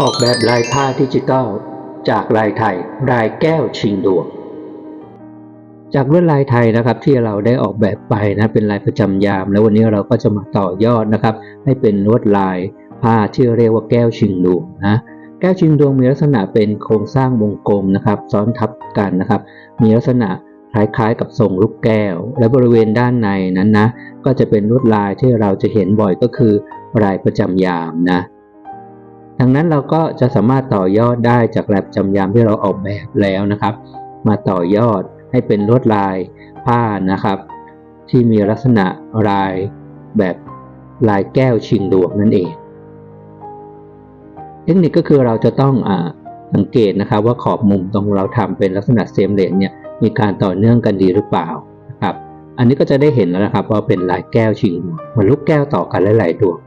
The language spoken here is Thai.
ออกแบบลายผ้าดิจิทัลจากลายไทยลายแก้วชิงดวง จากลวดลายไทยนะครับที่เราได้ออกแบบไปนะเป็นลายประจำยาม แล้ววันนี้เราก็จะมาต่อยอดนะครับ ให้เป็นลวดลายผ้าที่เรียกว่าแก้วชิงดวงนะแก้วชิงดวงมีลักษณะเป็นโครงสร้างวงกลมนะครับ ซ้อนทับกันนะครับ มีลักษณะคล้ายๆกับทรงลูกแก้ว และบริเวณด้านในนั้นนะก็จะเป็นลวดลายที่เราจะเห็นบ่อยก็คือลายประจำยามนะ ดังนั้นเราก็จะสามารถต่อยอดได้จากลายประจำยามที่เราออกแบบแล้วนะครับ มาต่อยอดให้เป็นลวดลายผ้านะครับ ที่มีลักษณะลายแบบลายแก้วชิงดวงนั่นเอง เทคนิคก็คือเราจะต้องอสังเกตนะครับว่าขอบมุมตรงเราทำเป็นลักษณะเซมเลนเนี่ยมีการต่อเนื่องกันดีหรือเปล่านะครับ อันนี้ก็จะได้เห็นแล้วนะครับว่าเป็นลายแก้วชิงดวงเหมือนลูกแก้วต่อกันหลายๆดวง